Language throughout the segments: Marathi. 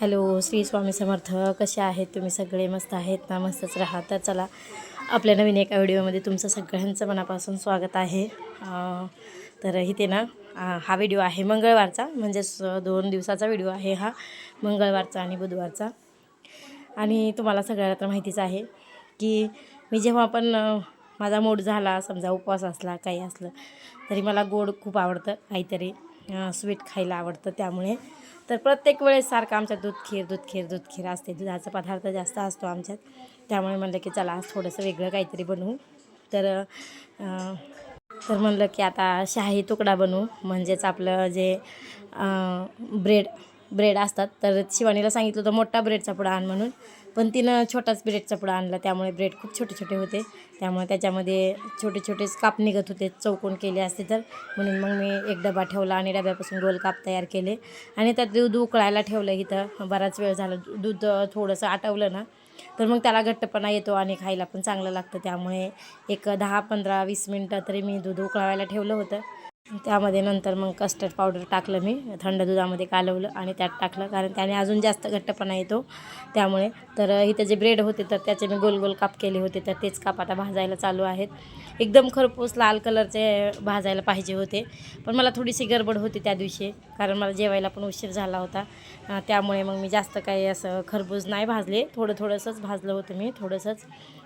हॅलो श्री स्वामी समर्थ. कसे आहेत तुम्ही? सगळे मस्त आहेत ना? मस्तच राहा. तर चला आपल्या नवीन एका व्हिडिओमध्ये तुमचं सगळ्यांचं मनापासून स्वागत आहे. तर इथे ना हा व्हिडिओ आहे मंगळवारचा. म्हणजेच दोन दिवसाचा व्हिडिओ आहे हा मंगळवारचा आणि बुधवारचा. आणि तुम्हाला सगळ्याला तर माहितीच आहे की मी जेव्हा पण माझा मूड झाला समजा उपवास असला काही असलं तरी मला गोड खूप आवडतं. काहीतरी स्वीट खायला आवडतं त्यामुळे. तर प्रत्येक वेळेस सारखं आमच्यात दूध खीर दूध खीर दूध खीर असते. दुधाचा पदार्थ जास्त असतो आमच्यात. त्यामुळे म्हणलं की चला आज थोडंसं वेगळं काहीतरी बनवू. तर तर म्हणलं की आता शाही तुकडा बनवू. म्हणजेच आपलं जे ब्रेड ब्रेड असतात. तर शिवानीला सांगितलं होतं मोठा ब्रेडचा पुडा आण म्हणून. पण तिनं छोटाच ब्रेडचा पुडा आणला. त्यामुळे ब्रेड खूप छोटे छोटे होते. त्यामुळे त्याच्यामध्ये छोटे छोटेच काप निघत होते. चौकोन केले असते तर. म्हणून मग मी एक डबा ठेवला आणि डब्यापासून गोल काप तयार केले. आणि त्यात दूध उकळायला ठेवलं इथं. बराच वेळ झाला. दूध थोडंसं आटवलं ना तर मग त्याला घट्टपणा येतो आणि खायला पण चांगलं लागतं. त्यामुळे एक दहा पंधरा वीस मिनटं तरी मी दूध उकळायला ठेवलं होतं. त्यामध्ये नंतर मग कस्टर्ड पावडर टाकलं मी. थंड दुधामध्ये कालवलं आणि त्यात टाकलं. कारण त्याने अजून जास्त घट्टपणा येतो. त्यामुळे तर इथे जे ब्रेड होते तर त्याचे मी गोल गोल काप केले होते. तर तेच काप आता भाजायला चालू आहेत. एकदम खरपूस लाल कलरचे भाजायला पाहिजे होते. पण मला थोडीशी गडबड होती त्या दिवशी. कारण मला जेवायला पण उशीर झाला होता. त्यामुळे मग मी जास्त काही असं खरबूज नाही भाजले. थोडं थोडंसंच भाजलं होतं मी. थोडंसंच.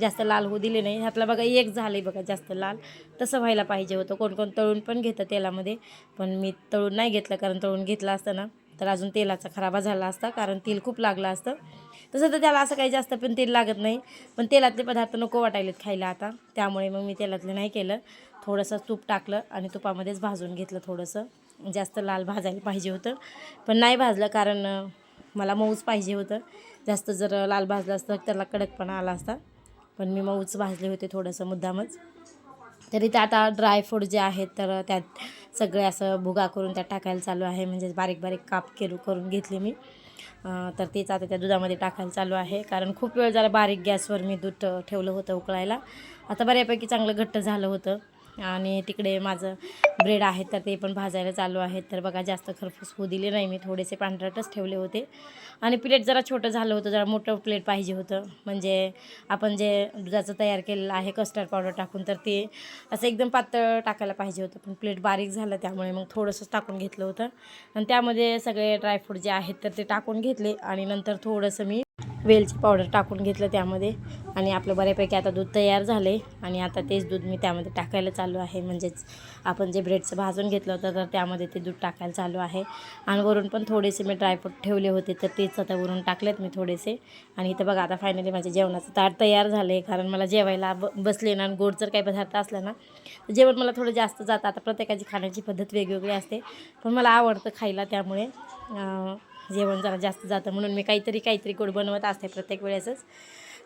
जास्त लाल होऊ दिले नाही. ह्यातला बघा एक झालं बघा जास्त लाल. तसं व्हायला पाहिजे होतं. कोण कोण तळून पण घेतं तेलामध्ये. पण मी तळून नाही घेतलं कारण तळून घेतलं असतं ना. तर अजून तेलाचा खराबा झाला असता कारण तेल खूप लागलं असतं. तसं तर त्याला असं काही जास्त पण तेल लागत नाही. पण तेलातले पदार्थ नको वाटायलेत खायला आता. त्यामुळे मग मी तेलातलं नाही केलं. थोडंसं तूप टाकलं आणि तुपामध्येच भाजून घेतलं थोडंसं. जास्त लाल भाजायला पाहिजे होतं. पण नाही भाजलं कारण मला मऊच पाहिजे होतं. जास्त जर लाल भाजलं असतं तर त्याला कडकपणा आला असता. पण मी मऊच भाजले होते थोडंसं मुद्दामच. तरी ते आता ड्रायफ्रूट जे आहेत तर त्यात सगळे असं भुगा करून त्यात टाकायला चालू आहे. म्हणजे बारीक बारीक काप केरू करून घेतले मी. तर तेच आता त्या दुधामध्ये टाकायला चालू आहे. कारण खूप वेळ जरा बारीक गॅसवर मी दूध ठेवलं होतं उकळायला. आता बऱ्यापैकी चांगलं घट्ट झालं होतं. आणि तिकडे माझं ब्रेड आहे तर ते पण भाजायला चालू आहेत तर बघा जास्त खरपूस होऊ दिले नाही. मी थोडेसे पांढरटच ठेवले होते. आणि प्लेट जरा छोटं झालं होतं जरा मोठं प्लेट पाहिजे होतं. म्हणजे आपण जे दुधाचं तयार केलेलं आहे कस्टर्ड पावडर टाकून तर ते असं एकदम पातळ टाकायला पाहिजे होतं. पण प्लेट बारीक झालं त्यामुळे मग थोडंसंच टाकून घेतलं होतं. आणि त्यामध्ये सगळे ड्रायफ्रूट जे आहेत तर ते टाकून घेतले. आणि नंतर थोडंसं मी वेलची पावडर टाकून घेतलं त्यामध्ये. आणि आपलं बऱ्यापैकी आता दूध तयार झाले आणि आता तेच दूध मी त्यामध्ये टाकायला चालू आहे. म्हणजेच आपण जे ब्रेडचं भाजून घेतलं होतं तर त्यामध्ये ते दूध टाकायला चालू आहे. आणि वरून पण थोडेसे मी ड्रायफ्रूट ठेवले होते तर तेच आता वरून टाकलेत मी थोडेसे. आणि इथं बघा आता फायनली माझे जेवणाचं ताट तयार झालं आहे कारण मला जेवायला ब बसले ना आणि गोड जर काही पदार्थ असला ना तर जेवण मला थोडं जास्त जातं. आता प्रत्येकाची खाण्याची पद्धत वेगवेगळी असते. पण मला आवडतं खायला त्यामुळे. जेवण जरा जास्त जातं म्हणून मी काहीतरी काहीतरी गोड बनवत असते प्रत्येक वेळेसच.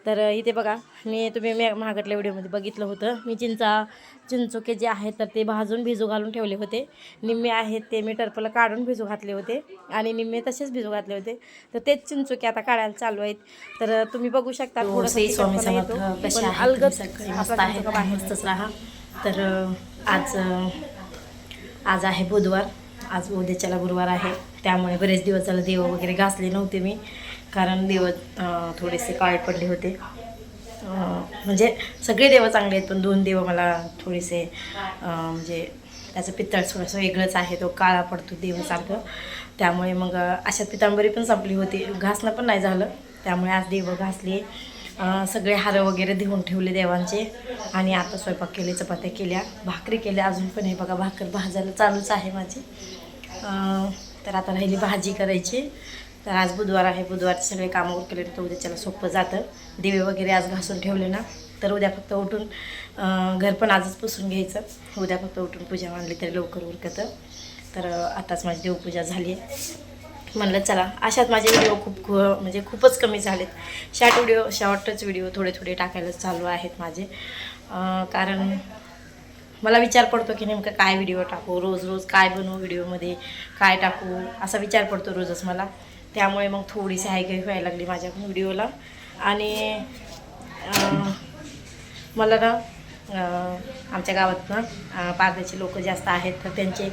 तर इथे बघा मी तुम्ही मी मागटल्या व्हिडिओमध्ये बघितलं होतं. मी चिंचा चिंचोके जे आहेत तर ते भाजून भिजू घालून ठेवले होते. निम्मे आहेत ते मी टर्फला काढून भिजू घातले होते आणि निम्मे तसेच भिजू घातले होते. तर तेच चिंचोके आता काढायला चालू आहेत. तर तुम्ही बघू शकता थोडंसं अलगद तुम्ही सगळे मस्त राहा. तर आज आज आहे बुधवार. आज उद्याच्याला गुरुवार आहे. त्यामुळे बरेच दिवस झालं देव वगैरे घासले नव्हते मी कारण देव थोडेसे काळे पडले होते. म्हणजे सगळे देव चांगले आहेत पण दोन देव मला थोडेसे म्हणजे त्याचं पित्तळ थोडंसं वेगळंच आहे तो काळा पडतो देवासारखं. त्यामुळे मग अशा पितांबरी पण संपली होती. घासणं पण नाही झालं त्यामुळे आज देव घासले. सगळे हार वगैरे देऊन ठेवले देवांचे. आणि आता स्वयंपाक केले चपात्या केल्या भाकरी केल्या. अजून पण हे बघा भाकर भाजायला चालूच आहे माझी. तर आता राहिली भाजी करायची. तर आज बुधवार आहे. बुधवारचे सगळे कामं केले तर उद्याच्याला सोपं जातं. दिवे वगैरे आज घासून ठेवले ना. तर उद्या फक्त उठून घर पण आजच पुसून घ्यायचं. उद्या फक्त उठून पूजा मांडली तरी लवकर उरकतं. तर आताच माझी देवपूजा झाली आहे म्हणलं चला अशात माझे व्हिडिओ खूप खू म्हणजे खूपच कमी झालेत. शॉर्ट व्हिडिओ शॉर्टच व्हिडिओ थोडे थोडे टाकायला चालू आहेत माझे. कारण मला विचार पडतो की नेमकं काय व्हिडिओ टाकू? रोज रोज काय बनवू व्हिडिओमध्ये काय टाकू? असा विचार पडतो रोजच मला. त्यामुळे मग थोडीशी हायगाई व्हायला लागली माझ्याकडून व्हिडिओला आणि मला ना आमच्या गावात ना अं, पारध्याचे लोक जास्त आहेत. तर त्यांचे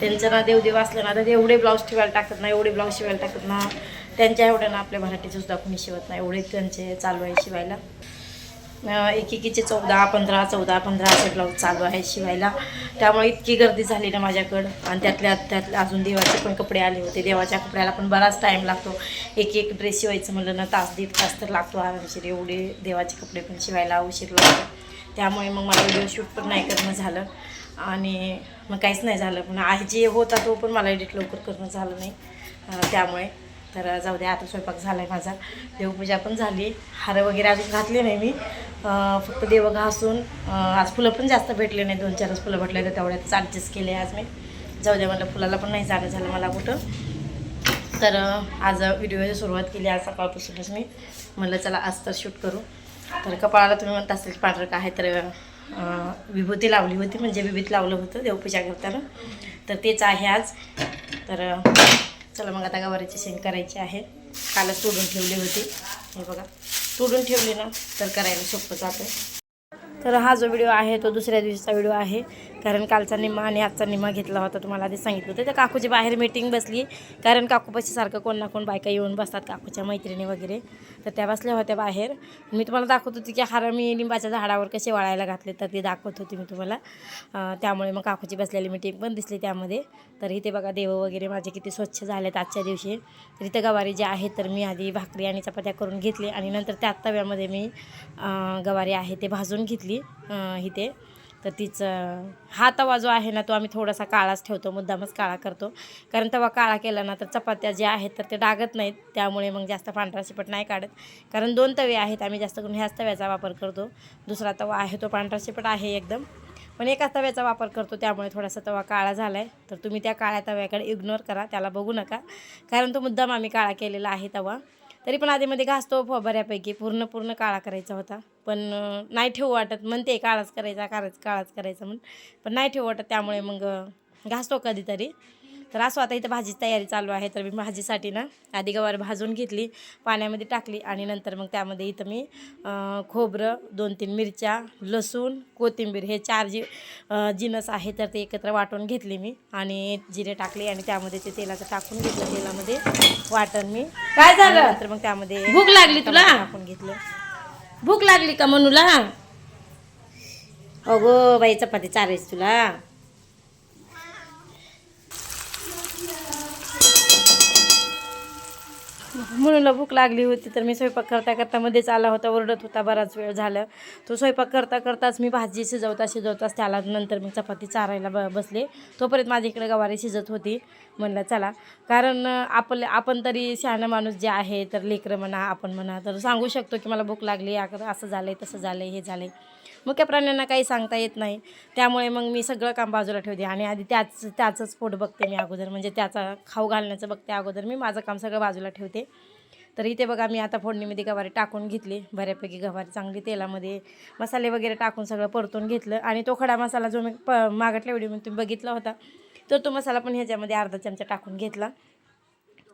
त्यांचं ना देवदेव असलं ना तर ते एवढे ब्लाऊज ठेवायला टाकत ना एवढे ब्लाऊज शिवायला टाकत ना त्यांच्या एवढ्या ना आपल्या मराठीचे सुद्धा कोणी शिवत नाही. एवढे त्यांचे चालू आहे शिवायला. एकेकीचे चौदा पंधरा चौदा पंधरा असे ब्लाऊज चालू आहे शिवायला. त्यामुळे इतकी गर्दी झाली ना माझ्याकडं. आणि त्यातल्या त्यातल्या अजून देवाचे पण कपडे आले होते. देवाच्या कपड्याला पण बराच टाईम लागतो. एक एक ड्रेस शिवायचं म्हणलं ना तास दीड तास तर लागतो आरामशीर. एवढे देवाचे कपडे पण शिवायला उशीर लागतो. त्यामुळे मग मला व्हिडिओ शूट पण नाही करणं झालं. आणि मग काहीच नाही झालं. पण आहे जे होता तो पण मला एडिट लवकर करणं झालं नाही. त्यामुळे तर जाऊ द्या आता स्वयंपाक झाला आहे माझा. देवपूजा पण झाली. हार वगैरे अजून घातले नाही मी. फक्त देव घासून आज फुलं पण जास्त भेटले नाही दोन चारच फुलं भेटले तर तेवढ्यातच ॲडजस्ट केले आज मी. जाऊ द्या म्हणलं फुलाला पण नाही जाणं झालं मला कुठं. तर आज व्हिडिओची सुरुवात केली आज सकाळपासूनच मी. म्हणलं चला आज तर शूट करू. तर कपाळाला तुम्ही म्हणत असेल पांढरं काय आहे? तर विभूती लावली होती म्हणजे विभूत लावलं होतं देवपूजा करताना. तर तेच आहे आज. तर चला मग आता गवारीची शेंग करायची आहे कालच तोडून ठेवली होती. हे बघा. तोडून ठेवली ना तर करायला सोपं जातं तर हा जो व्हिडिओ आहे तो दुसऱ्या दिवशीचा व्हिडिओ आहे. कारण कालचा निम्मा आणि आजचा निम्मा घेतला होता तुम्हाला आधी सांगितलं होतं. तर काकूची बाहेर मीटिंग बसली. कारण काकूपाशी सारखं कोण ना कोण बायका येऊन बसतात काकूच्या मैत्रिणी वगैरे. तर त्या बसल्या होत्या बाहेर. मी तुम्हाला दाखवत होती की हार मी लिंबाच्या झाडावर कसे वाळायला घातले तर ते दाखवत होती मी तुम्हाला. त्यामुळे मग काकूची बसलेली मीटिंग पण दिसली त्यामध्ये. तर इथे बघा देव वगैरे माझे किती स्वच्छ झालेत आजच्या दिवशी. तर इथं गवारी जे आहे तर मी आधी भाकरी आणि चपात्या करून घेतली आणि नंतर त्या तव्यामध्ये मी गवारी आहे ते भाजून घेतली इथे. तर तिचं हा तवा जो आहे ना तो आम्ही थोडासा काळाच ठेवतो मुद्दामच काळा करतो. कारण तवा काळा केला ना तर चपात्या ज्या आहेत तर ते डागत नाहीत. त्यामुळे मग जास्त पांढरा शिपट नाही काढत. कारण दोन तवे आहेत आम्ही जास्त करून ह्याच तव्याचा वापर करतो. दुसरा तवा आहे तो पांढरा शिपट आहे एकदम. पण एकाच तव्याचा वापर करतो त्यामुळे थोडासा तवा काळा झाला आहे तर तुम्ही त्या काळ्या तव्याकडे इग्नोर करा त्याला बघू नका. कारण तो मुद्दाम आम्ही काळा केलेला आहे तवा. तरी पण आधीमध्ये घासतो फ- बऱ्यापैकी पूर्ण पूर्ण काळा करायचा होता. पण नाही ठेवू वाटत. म्हणते काळाच करायचा काळाच काळाच करायचा म्हणून. पण नाही ठेवू वाटत त्यामुळे मग घासतो कधीतरी. तर असं आता इथं भाजीची तयारी चालू आहे. तर मी भाजीसाठी ना आधी गवार भाजून घेतली पाण्यामध्ये टाकली आणि नंतर मग त्यामध्ये इथं मी खोबरं दोन तीन मिरच्या लसूण कोथिंबीर हे चार जी जिनस आहे तर ते एकत्र वाटून घेतले मी आणि जिरे टाकले आणि त्यामध्ये ते तेलाचं टाकून घेतलं. तेलामध्ये वाटण मी काय झालं? नंतर मग त्यामध्ये भूक लागली तुला? टाकून घेतलं. भूक लागली का मनूला? अगो बाई चपाती चारायची तुला. म्हणून भूक लागली होती तर मी स्वयंपाक करता करता मध्येच आला होता ओरडत होता बराच वेळ झालं. तो स्वयंपाक करता करताच मी भाजी शिजवता शिजवताच त्याला नंतर मी चपाती चारायला ब बसले. तोपर्यंत माझ्या इकडे गवारी शिजत होती. म्हणलं चला कारण आपलं आपण तरी शहाणा माणूस जे आहे तर लेकरं म्हणा आपण म्हणा तर सांगू शकतो की मला भूक लागली या- असं झालं आहे तसं झालं आहे हे झालं आहे मुख्य प्राण्यांना काही सांगता येत नाही. त्यामुळे मग मी सगळं काम बाजूला ठेवते आणि आधी त्याच त्याचंच पोट बघते मी अगोदर. म्हणजे त्याचा खाऊ घालण्याचं बघते अगोदर मी. माझं काम सगळं बाजूला ठेवते. तर इथे बघा मी आता फोडणीमध्ये गवारी टाकून घेतली. बऱ्यापैकी गवारी चांगली तेलामध्ये मसाले वगैरे टाकून सगळं परतून घेतलं. आणि तो खडा मसाला जो मी प मागटल्या व्हिडिओमध्ये तुम्ही बघितला होता तर तो मसाला पण ह्याच्यामध्ये अर्धा चमचा टाकून घेतला.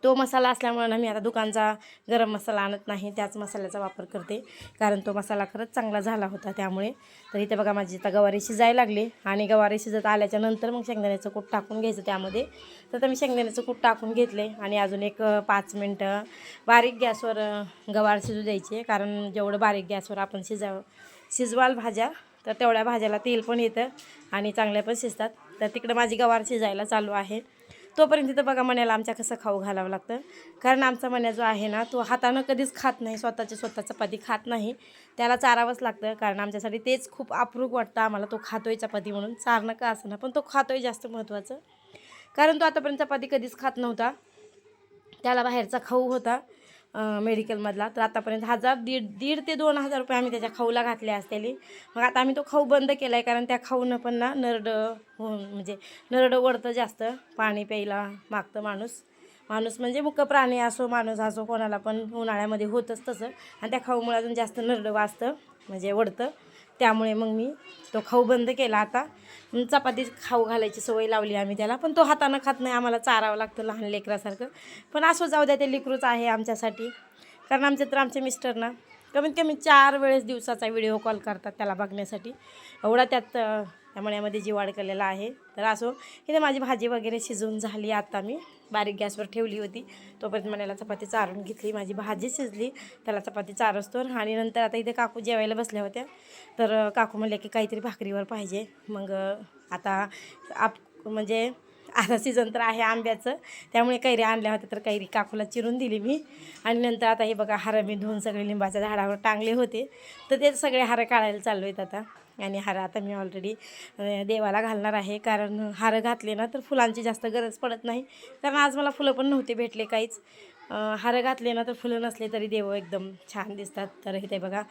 तो मसाला असल्यामुळे ना मी आता दुकानचा गरम मसाला आणत नाही त्याच मसाल्याचा वापर करते. कारण तो मसाला खरंच चांगला झाला होता त्यामुळे. तर इथे बघा माझी आता गवारी शिजायला लागली आणि गवारी शिजत आल्याच्यानंतर मग शेंगदाण्याचं कूट टाकून घ्यायचं त्यामध्ये. तर आता मी शेंगदाण्याचं कूट टाकून घेतले आणि अजून एक पाच मिनटं बारीक गॅसवर गवार शिजू द्यायची. कारण जेवढं बारीक गॅसवर आपण शिजाव शिजवाल भाज्या तर तेवढ्या भाज्याला तेल पण येतं आणि चांगल्या पण शिजतात. तर तिकडं माझी गवार शिजायला चालू आहे. तोपर्यंत तिथं बघा मण्याला आमच्या कसं खाऊ घालावं लागतं. कारण आमचा मण्या जो आहे ना तो हातानं कधीच खात नाही स्वतःची स्वतः चपाती खात नाही. त्याला चारावंच लागतं कारण आमच्यासाठी तेच खूप आपरूक वाटतं आम्हाला. तो खातोय चपाती म्हणून. चारणं का असं ना पण तो खातोय जास्त महत्त्वाचं. कारण तो आतापर्यंत चपाती कधीच खात नव्हता. त्याला बाहेरचा खाऊ होता. मेडिकलमधला तर आतापर्यंत हजार दीड दीड ते दोन हजार रुपये आम्ही त्याच्या खाऊला घातले असतेली. मग आता आम्ही तो खाऊ बंद केला आहे कारण त्या खाऊनं पण ना नरडं होऊन म्हणजे नरडं ओढतं जास्त. पाणी प्यायला मागतं माणूस. माणूस म्हणजे मुख्य प्राणी असो माणूस असो कोणाला पण उन्हाळ्यामध्ये होतच तसं. आणि त्या खाऊमुळे अजून जास्त नरडं वाजतं म्हणजे ओढतं त्यामुळे मग मी तो खाऊ बंद केला आता. चपाती खाऊ घालायची सवय लावली आम्ही त्याला. पण तो हातानं खात नाही आम्हाला चारावं लागतं लहान लेकरासारखं. पण असं जाऊ द्या ते लेकरूच आहे आमच्यासाठी. कारण आमचे तर आमचे मिस्टर ना कमीत कमी चार वेळेस दिवसाचा व्हिडिओ कॉल करतात त्याला बघण्यासाठी. एवढा त्यात त्यामुळे यामध्ये जी वाढ केलेला आहे. तर असो इथे माझी भाजी वगैरे शिजवून झाली आता मी. बारीक गॅसवर ठेवली होती. तोपर्यंत मण्याला चपाती चारून घेतली माझी भाजी शिजली. त्याला चपाती चारसतो आणि नंतर आता इथे काकू जेवायला बसल्या होत्या. तर काकू म्हणले की काहीतरी भाकरीवर पाहिजे. मग आता आप म्हणजे आता सीझन तर आहे आंब्याचं. त्यामुळे कैरी आणल्या होत्या तर कैरी काकूला चिरून दिली मी. आणि नंतर आता हे बघा हारं मी धुवून सगळे लिंबाच्या झाडावर टांगले होते. तर ते सगळे हारं काढायला चालू आहेत आता. आणि हार आता मी ऑलरेडी देवाला घालणार आहे. कारण हार घातले ना तर फुलांची जास्त गरज पडत नाही. कारण आज मला फुलं पण नव्हते भेटले काहीच. हार घातले ना तर फुलं नसले तरी देव एकदम छान दिसतात. तर इथे बघा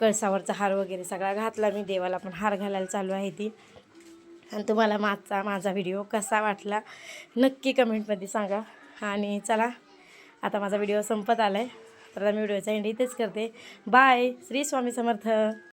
कळसावरचा हार वगैरे सगळा घातला मी. देवाला पण हार घालायला चालू आहे ती. आणि तुम्हाला मागचा माझा व्हिडिओ कसा वाटला नक्की कमेंटमध्ये सांगा. आणि चला आता माझा व्हिडिओ संपत आला आहे तर आता मी व्हिडिओचा एंड इथेच करते. बाय श्री स्वामी समर्थ.